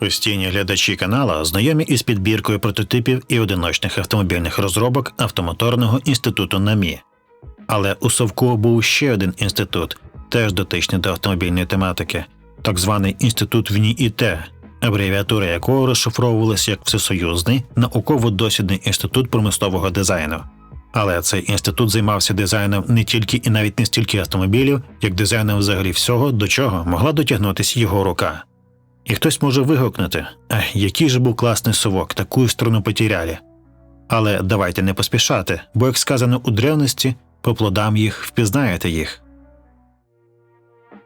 Постійні глядачі канала знайомі із підбіркою прототипів і одиночних автомобільних розробок Автомоторного інституту НАМІ. Але у Совку був ще один інститут, теж дотичний до автомобільної тематики, так званий інститут ВНІІТ, абревіатура якого розшифровувалася як Всесоюзний науково-дослідний інститут промислового дизайну. Але цей інститут займався дизайном не тільки і навіть не стільки автомобілів, як дизайном взагалі всього, до чого могла дотягнутися його рука. І хтось може вигукнути який же був класний совок, таку струну потеряли. Але давайте не поспішати, бо, як сказано у древності, по плодам їх впізнаєте їх.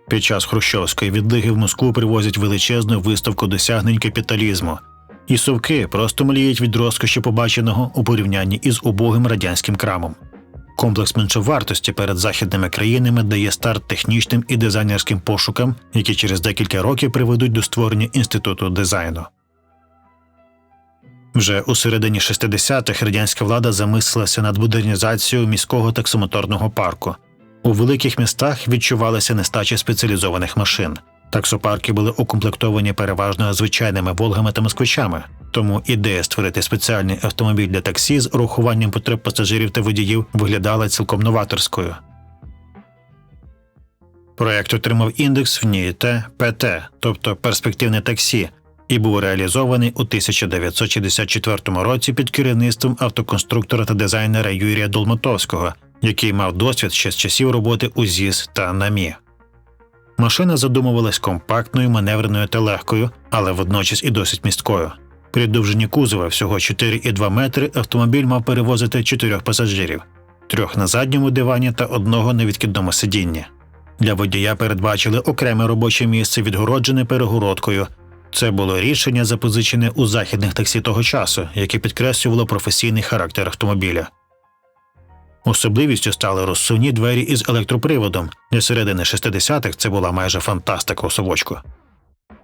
Під час хрущовської відлиги в Москву привозять величезну виставку досягнень капіталізму, і совки просто мліють від розкоші побаченого у порівнянні із убогим радянським крамом. Комплекс меншовартості перед західними країнами дає старт технічним і дизайнерським пошукам, які через декілька років приведуть до створення інституту дизайну. Вже у середині 60-х радянська влада замислилася над модернізацією міського таксомоторного парку. У великих містах відчувалася нестача спеціалізованих машин. Таксопарки були укомплектовані переважно звичайними волгами та москвичами, тому ідея створити спеціальний автомобіль для таксі з урахуванням потреб пасажирів та водіїв виглядала цілком новаторською. Проект отримав індекс в НІТ ПТ, тобто перспективне таксі, і був реалізований у 1964 році під керівництвом автоконструктора та дизайнера Юрія Долмотовського, який мав досвід ще з часів роботи у ЗІС та НАМІ. Машина задумувалась компактною, маневреною та легкою, але водночас і досить місткою. При довжині кузова всього 4,2 метри автомобіль мав перевозити чотирьох пасажирів, трьох на задньому дивані та одного на відкидному сидінні. Для водія передбачили окреме робоче місце, відгороджене перегородкою. Це було рішення, запозичене у західних таксі того часу, яке підкреслювало професійний характер автомобіля. Особливістю стали розсувні двері із електроприводом. Для середини 60-х це була майже фантастика у совочку.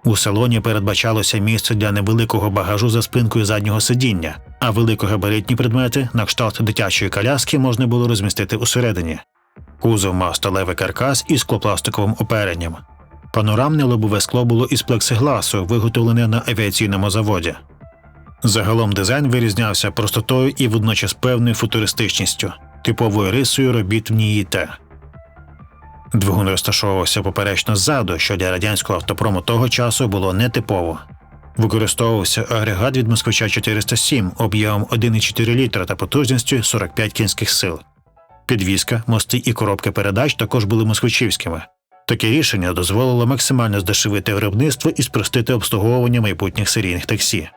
У салоні передбачалося місце для невеликого багажу за спинкою заднього сидіння, а великогабаритні предмети на кшталт дитячої коляски можна було розмістити усередині. Кузов мав сталевий каркас із склопластиковим оперенням. Панорамне лобове скло було із плексигласу, виготовлене на авіаційному заводі. Загалом дизайн вирізнявся простотою і водночас певною футуристичністю, типовою рисою робіт в НІІТ. Двигун розташовувався поперечно ззаду, що для радянського автопрому того часу було нетипово. Використовувався агрегат від москвича 407 об'ємом 1,4 літра та потужністю 45 кінських сил. Підвізка, мости і коробки передач також були москвичівськими. Таке рішення дозволило максимально здешевити виробництво і спростити обслуговування майбутніх серійних таксі.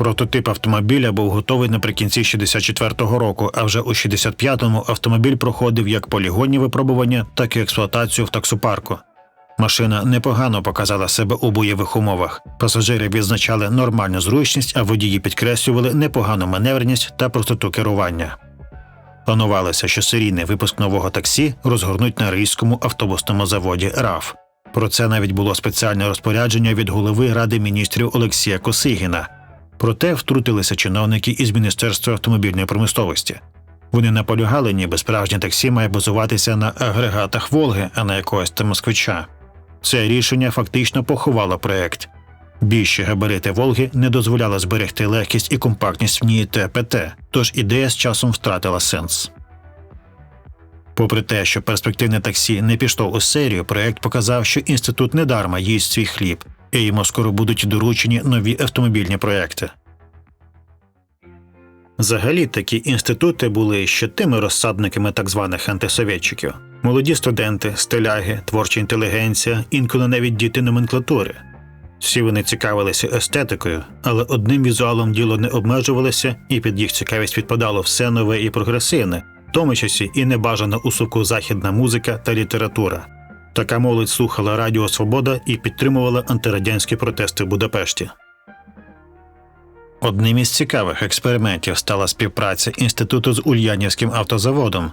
Прототип автомобіля був готовий наприкінці 64-го року, а вже у 65-му автомобіль проходив як полігонні випробування, так і експлуатацію в таксопарку. Машина непогано показала себе у бойових умовах. Пасажири відзначали нормальну зручність, а водії підкреслювали непогану маневреність та простоту керування. Планувалося, що серійний випуск нового таксі розгорнуть на рийському автобусному заводі РАФ. Про це навіть було спеціальне розпорядження від голови Ради міністрів Олексія Косигіна. Проте втрутилися чиновники із Міністерства автомобільної промисловості. Вони наполягали, ніби справжнє таксі має базуватися на агрегатах Волги, а не якогось там москвича. Це рішення фактично поховало проект. Більші габарити Волги не дозволяли зберегти легкість і компактність в ній ТПТ, тож ідея з часом втратила сенс. Попри те, що перспективне таксі не пішло у серію, проект показав, що інститут недарма їсть свій хліб, і йому скоро будуть доручені нові автомобільні проекти. Взагалі такі інститути були ще тими розсадниками так званих антисовєтчиків. молоді студенти, стиляги, творча інтелігенція, інколи навіть діти номенклатури. Всі вони цікавилися естетикою, але одним візуалом діло не обмежувалося, і під їх цікавість відпадало все нове і прогресивне, в тому часі і небажана у суку західна музика та література. Така молодь слухала Радіо Свобода і підтримувала антирадянські протести в Будапешті. Одним із цікавих експериментів стала співпраця інституту з Ульянівським автозаводом.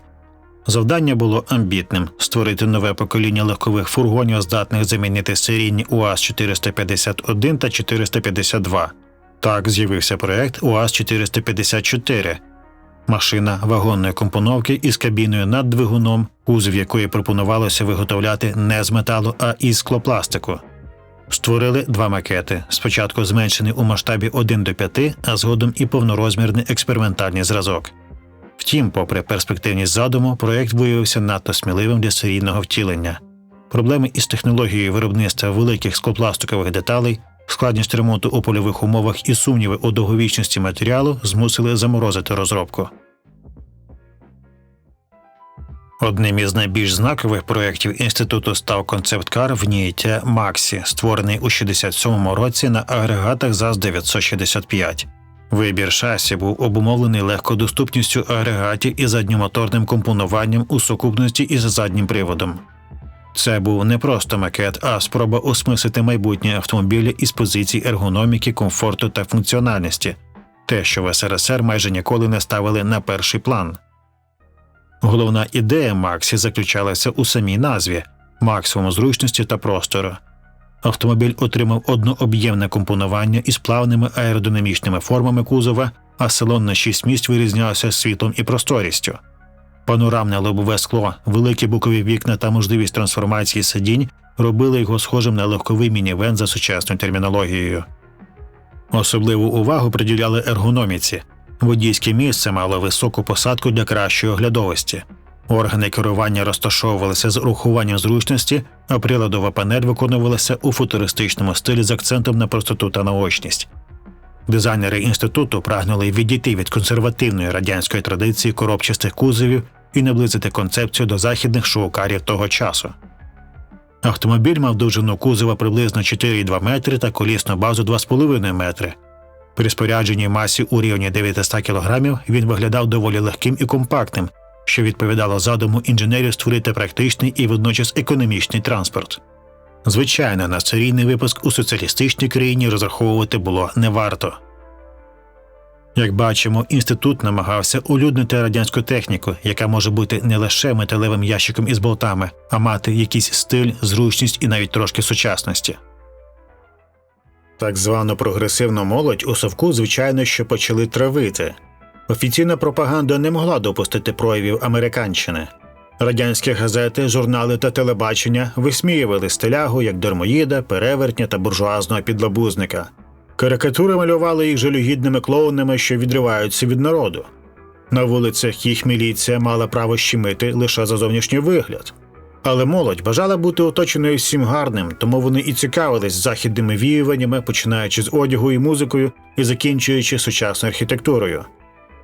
Завдання було амбітним створити нове покоління легкових фургонів, здатних замінити серійні УАЗ 451 та 452. Так з'явився проект УАЗ 454 машина вагонної компоновки із кабіною над двигуном, кузов якої пропонувалося виготовляти не з металу, а із склопластику. Створили два макети: спочатку зменшений у масштабі 1 до 5, а згодом і повнорозмірний експериментальний зразок. Втім, попри перспективність задуму, проект виявився надто сміливим для серійного втілення. Проблеми із технологією виробництва великих склопластикових деталей, складність ремонту у польових умовах і сумніви у довговічності матеріалу змусили заморозити розробку. Одним із найбільш знакових проєктів інституту став концепт-кар в ніїття Максі, створений у 67-му році на агрегатах ЗАЗ 965. Вибір шасі був обумовлений легкодоступністю агрегатів і задньомоторним компонуванням у сукупності із заднім приводом. Це був не просто макет, а спроба осмислити майбутнє автомобілі із позицій ергономіки, комфорту та функціональності, те, що в СРСР майже ніколи не ставили на перший план. Головна ідея Максі заключалася у самій назві максимум зручності та простору. Автомобіль отримав однооб'ємне компонування із плавними аеродинамічними формами кузова, а салон на шість місць вирізнявся світлом і просторістю. Панорамне лобове скло, великі бокові вікна та можливість трансформації сидінь робили його схожим на легковий мінівен за сучасною термінологією. Особливу увагу приділяли ергономіці. Водійське місце мало високу посадку для кращої оглядовості. Органи керування розташовувалися з урахуванням зручності, а приладова панель виконувалася у футуристичному стилі з акцентом на простоту та наочність. Дизайнери інституту прагнули відійти від консервативної радянської традиції коробчастих кузовів і наблизити концепцію до західних шоукарів того часу. Автомобіль мав довжину кузова приблизно 4,2 метри та колісну базу 2,5 метри. При спорядженій масі у рівні 900 кг він виглядав доволі легким і компактним, що відповідало задуму інженерів створити практичний і водночас економічний транспорт. Звичайно, на серійний випуск у соціалістичній країні розраховувати було не варто. Як бачимо, інститут намагався улюднити радянську техніку, яка може бути не лише металевим ящиком із болтами, а мати якийсь стиль, зручність і навіть трошки сучасності. Так звану прогресивну молодь у совку, звичайно, що почали травити. Офіційна пропаганда не могла допустити проявів американщини. Радянські газети, журнали та телебачення висміювали стилягу як дармоїда, перевертня та буржуазного підлабузника. Карикатури малювали їх жалюгідними клоунами, що відриваються від народу. На вулицях їх міліція мала право щемити лише за зовнішній вигляд. Але молодь бажала бути оточеною всім гарним, тому вони і цікавились західними віюваннями, починаючи з одягу і музикою і закінчуючи сучасною архітектурою.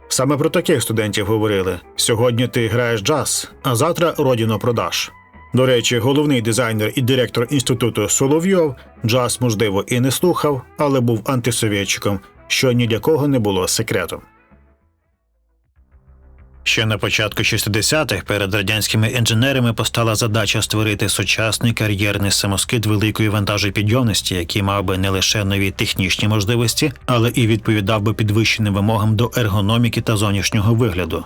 Саме про таких студентів говорили: сьогодні ти граєш джаз, а завтра родину продаш. До речі, головний дизайнер і директор інституту Соловйов джаз, можливо, і не слухав, але був антисовєтчиком, що ні для кого не було секретом. Ще на початку 60-х перед радянськими інженерами постала задача створити сучасний кар'єрний самоскид великої вантажопідйомності, який мав би не лише нові технічні можливості, але і відповідав би підвищеним вимогам до ергономіки та зовнішнього вигляду.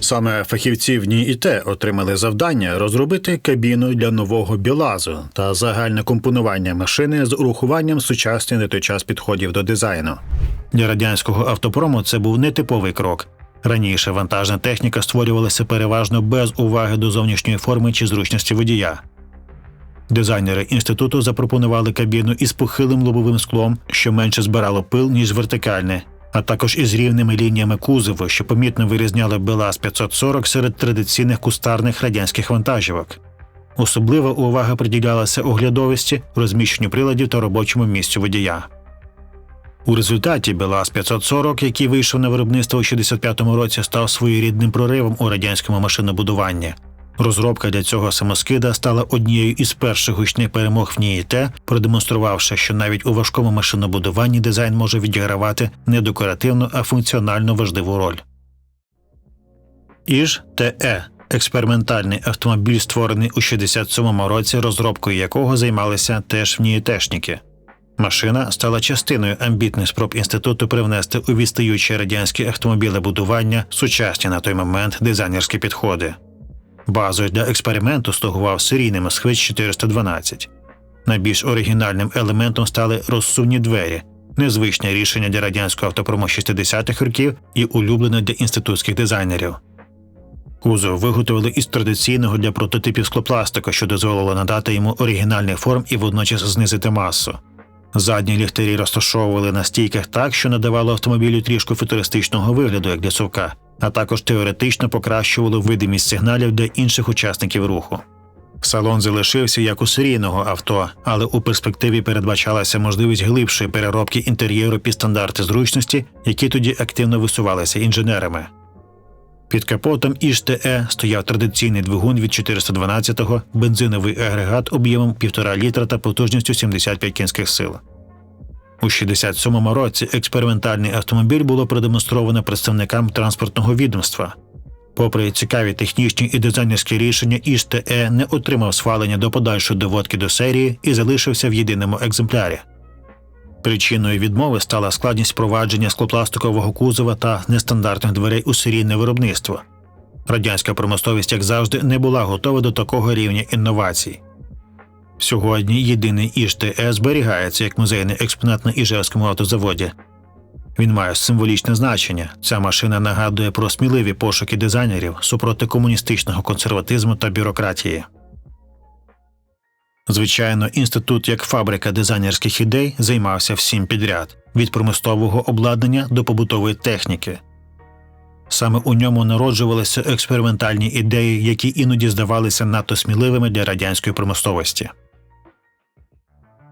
Саме фахівці в НІІТ отримали завдання розробити кабіну для нового білазу та загальне компонування машини з урахуванням сучасних на той час підходів до дизайну. Для радянського автопрому це був нетиповий крок. Раніше вантажна техніка створювалася переважно без уваги до зовнішньої форми чи зручності водія. Дизайнери інституту запропонували кабіну із похилим лобовим склом, що менше збирало пил, ніж вертикальне, а також із рівними лініями кузову, що помітно вирізняли БелАЗ 540 серед традиційних кустарних радянських вантажівок. Особлива увага приділялася оглядовості, розміщенню приладів та робочому місцю водія. У результаті БелАЗ 540, який вийшов на виробництво у 65-му році, став своєрідним проривом у радянському машинобудуванні. Розробка для цього самоскида стала однією із перших гучних перемог в НІІТ, продемонструвавши, що навіть у важкому машинобудуванні дизайн може відігравати не декоративну, а функціонально важливу роль. Іж ТЕ експериментальний автомобіль, створений у 67-му році, розробкою якого займалися теж в НІІТешники. Машина стала частиною амбітних спроб інституту привнести у відстаючі радянські автомобілебудування сучасні на той момент дизайнерські підходи. Базою для експерименту слугував серійний Москвич 412. Найбільш оригінальним елементом стали розсувні двері, незвичне рішення для радянського автопрому 60-х років і улюблене для інститутських дизайнерів. Кузов виготовили із традиційного для прототипів склопластику, що дозволило надати йому оригінальний форм і водночас знизити масу. Задні ліхтарі розташовували на стійках так, що надавало автомобілю трішку футуристичного вигляду, як для совка, а також теоретично покращувало видимість сигналів для інших учасників руху. Салон залишився як у серійного авто, але у перспективі передбачалася можливість глибшої переробки інтер'єру під стандарти зручності, які тоді активно висувалися інженерами. Під капотом Іж-ТЕ стояв традиційний двигун від 412-го, бензиновий агрегат об'ємом 1,5 літра та потужністю 75 кінських сил. У 67-му році експериментальний автомобіль було продемонстровано представникам транспортного відомства. Попри цікаві технічні і дизайнерські рішення, Іж-ТЕ не отримав схвалення до подальшої доводки до серії і залишився в єдиному екземплярі. Причиною відмови стала складність впровадження склопластикового кузова та нестандартних дверей у серійне виробництво. Радянська промисловість, як завжди, не була готова до такого рівня інновацій. Сьогодні єдиний Іж-ТЕ зберігається як музейний експонат на Іжевському автозаводі. Він має символічне значення. Ця машина нагадує про сміливі пошуки дизайнерів супроти комуністичного консерватизму та бюрократії. Звичайно, інститут як фабрика дизайнерських ідей займався всім підряд від промислового обладнання до побутової техніки. Саме у ньому народжувалися експериментальні ідеї, які іноді здавалися надто сміливими для радянської промисловості.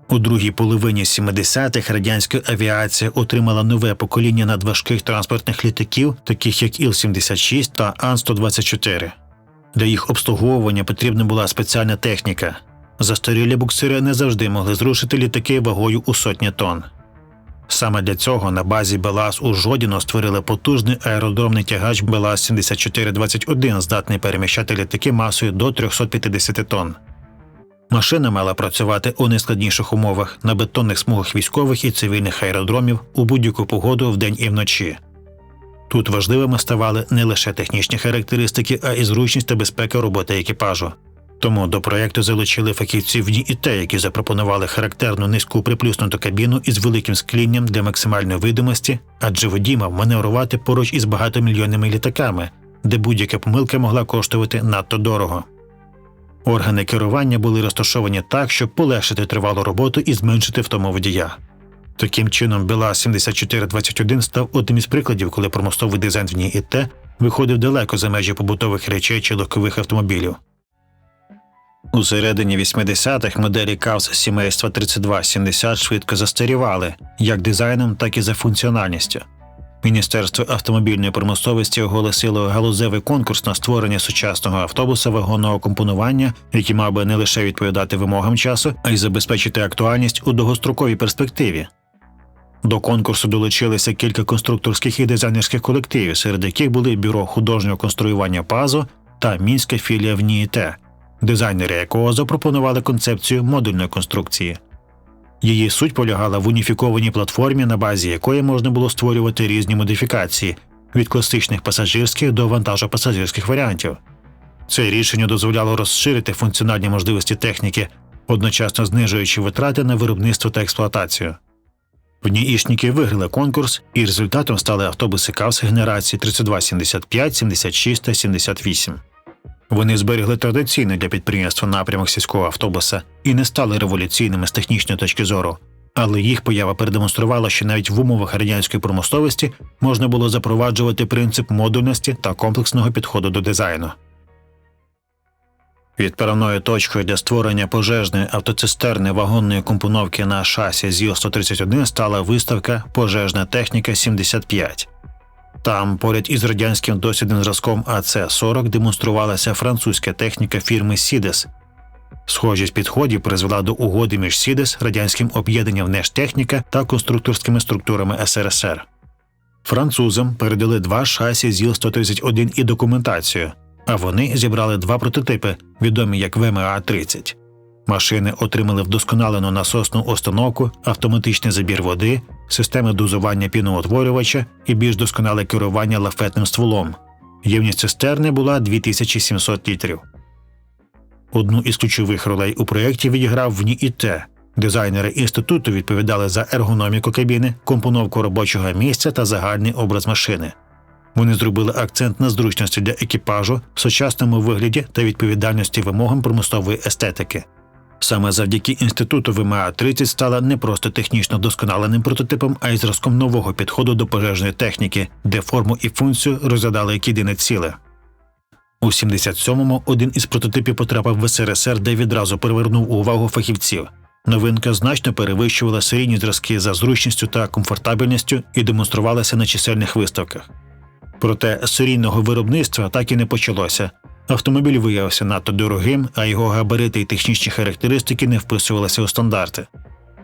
У другій половині 70-х радянська авіація отримала нове покоління надважких транспортних літаків, таких як Іл-76 та Ан-124. Для їх обслуговування потрібна була спеціальна техніка. Застарілі буксири не завжди могли зрушити літаки вагою у сотні тонн. Саме для цього на базі Белас у Жодіно створили потужний аеродромний тягач Белас 7421, здатний переміщати літаки масою до 350 тонн. Машина мала працювати у найскладніших умовах на бетонних смугах військових і цивільних аеродромів у будь-яку погоду вдень і вночі. Тут важливими ставали не лише технічні характеристики, а й зручність та безпека роботи екіпажу. Тому до проєкту залучили фахівців в які запропонували характерну низьку приплюснуту кабіну із великим склінням для максимальної видимості, адже водій мав маневрувати поруч із багатомільйонними літаками, де будь-яка помилка могла коштувати надто дорого. Органи керування були розташовані так, щоб полегшити тривалу роботу і зменшити втому водія. Таким чином, Біла 7421 став одним із прикладів, коли промостовий дизайн в НІІТ виходив далеко за межі побутових речей чи легкових автомобілів. У середині 80-х моделі КАВС сімейства 3270 швидко застарівали як дизайном, так і за функціональністю. Міністерство автомобільної промисловості оголосило галузевий конкурс на створення сучасного автобуса вагонного компонування, який мав би не лише відповідати вимогам часу, а й забезпечити актуальність у довгостроковій перспективі. До конкурсу долучилися кілька конструкторських і дизайнерських колективів, серед яких були бюро художнього конструювання ПАЗО та мінська філія в НІІТ, дизайнери якого запропонували концепцію модульної конструкції. Її суть полягала в уніфікованій платформі, на базі якої можна було створювати різні модифікації від класичних пасажирських до вантажопасажирських варіантів. Це рішення дозволяло розширити функціональні можливості техніки, одночасно знижуючи витрати на виробництво та експлуатацію. Вніішники виграли конкурс, і результатом стали автобуси КАВС генерації 3275, 76 та 78. Вони зберегли традиційний для підприємства напрямок сільського автобуса і не стали революційними з технічної точки зору, але їх поява передемонструвала, що навіть в умовах радянської промисловості можна було запроваджувати принцип модульності та комплексного підходу до дизайну. Відправною точкою для створення пожежної автоцистерни вагонної компоновки на шасі ЗІЛ-131 стала виставка Пожежна техніка 75. Там, поряд із радянським досвідним зразком АЦ-40 демонструвалася французька техніка фірми Сідес. Схожість підходів призвела до угоди між Сідес, радянським об'єднанням «Нештехніка» та конструкторськими структурами СРСР. Французам передали два шасі ЗІЛ-131 і документацію, а вони зібрали два прототипи, відомі як ВМА-30. Машини отримали вдосконалену насосну установку, автоматичний забір води, системи дозування піноутворювача і більш досконале керування лафетним стволом. Ємність цистерни була 2700 літрів. Одну із ключових ролей у проєкті відіграв в НІІТ. Дизайнери інституту відповідали за ергономіку кабіни, компоновку робочого місця та загальний образ машини. Вони зробили акцент на зручності для екіпажу, сучасному вигляді та відповідальності вимогам промислової естетики. Саме завдяки інституту ВМА 30 стала не просто технічно досконаленим прототипом, а й зразком нового підходу до пожежної техніки, де форму і функцію розглядали як єдине ціле. У 77-му один із прототипів потрапив в СРСР, де відразу привернув увагу фахівців. Новинка значно перевищувала серійні зразки за зручністю та комфортабельністю і демонструвалася на чисельних виставках. Проте серійного виробництва так і не почалося. Автомобіль виявився надто дорогим, а його габарити і технічні характеристики не вписувалися у стандарти.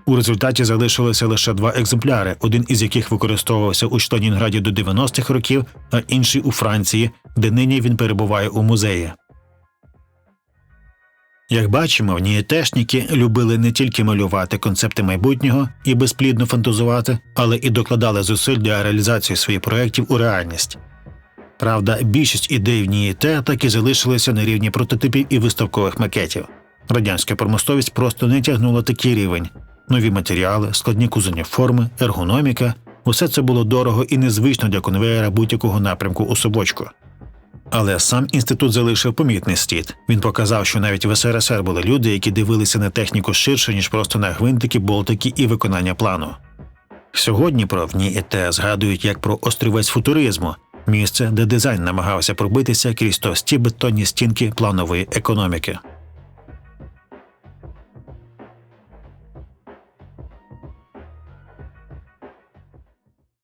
У результаті залишилося лише два екземпляри, один із яких використовувався у Шталінграді до 90-х років, а інший у Франції, де нині він перебуває у музеї. Як бачимо, нієтешники любили не тільки малювати концепти майбутнього і безплідно фантазувати, але і докладали зусиль для реалізації своїх проєктів у реальність. Правда, більшість ідей в НІІТ так і залишилися на рівні прототипів і виставкових макетів. Радянська промисловість просто не тягнула такий рівень. Нові матеріали, складні кузені форми, ергономіка усе це було дорого і незвично для конвеєра будь-якого напрямку у собочку. Але сам інститут залишив помітний слід. Він показав, що навіть в СРСР були люди, які дивилися на техніку ширше, ніж просто на гвинтики, болтики і виконання плану. Сьогодні про ВНІІТ згадують як про острівець футуризму, місце, де дизайн намагався пробитися крізь товсті бетонні стінки планової економіки.